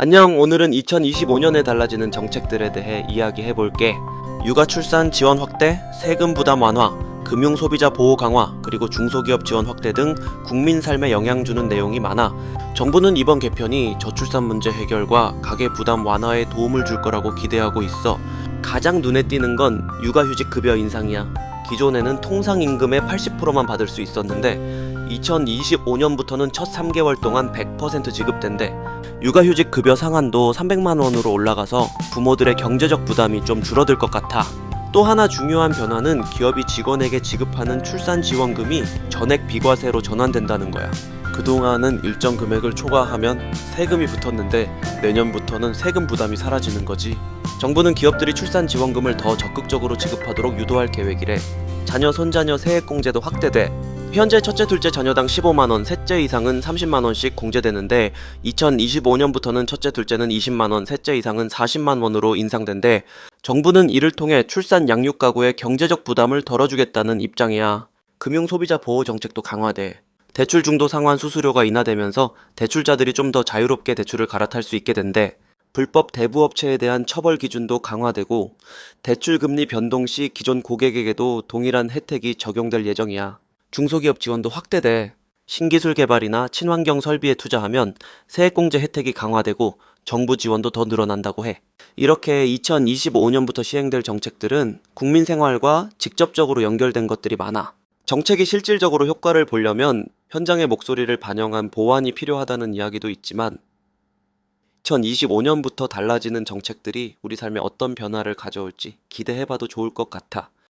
안녕, 오늘은 2025년에 달라지는 정책들에 대해 이야기해 볼게. 육아 출산 지원 확대, 세금 부담 완화, 금융 소비자 보호 강화, 그리고 중소기업 지원 확대 등 국민 삶에 영향 주는 내용이 많아. 정부는 이번 개편이 저출산 문제 해결과 가계 부담 완화에 도움을 줄 거라고 기대하고 있어. 가장 눈에 띄는 건 육아휴직 급여 인상이야. 기존에는 통상 임금의 80%만 받을 수 있었는데 2025년부터는 첫 3개월 동안 100% 지급된대. 육아휴직 급여 상한도 300만 원으로 올라가서 부모들의 경제적 부담이 좀 줄어들 것 같아. 또 하나 중요한 변화는 기업이 직원에게 지급하는 출산 지원금이 전액 비과세로 전환된다는 거야. 그동안은 일정 금액을 초과하면 세금이 붙었는데 내년부터는 세금 부담이 사라지는 거지. 정부는 기업들이 출산 지원금을 더 적극적으로 지급하도록 유도할 계획이래. 자녀 손자녀 세액공제도 확대돼. 현재 첫째 둘째 자녀당 15만 원, 셋째 이상은 30만 원씩 공제되는데 2025년부터는 첫째 둘째는 20만 원, 셋째 이상은 40만 원으로 인상된대. 정부는 이를 통해 출산 양육 가구의 경제적 부담을 덜어주겠다는 입장이야. 금융 소비자 보호 정책도 강화돼. 대출 중도 상환 수수료가 인하되면서 대출자들이 좀 더 자유롭게 대출을 갈아탈 수 있게 된대. 불법 대부업체에 대한 처벌 기준도 강화되고 대출 금리 변동 시 기존 고객에게도 동일한 혜택이 적용될 예정이야. 중소기업 지원도 확대돼. 신기술 개발이나 친환경 설비에 투자하면 세액공제 혜택이 강화되고 정부 지원도 더 늘어난다고 해. 이렇게 2025년부터 시행될 정책들은 국민 생활과 직접적으로 연결된 것들이 많아. 정책이 실질적으로 효과를 보려면 현장의 목소리를 반영한 보완이 필요하다는 이야기도 있지만 2025년부터 달라지는 정책들이 우리 삶에 어떤 변화를 가져올지 기대해봐도 좋을 것 같아.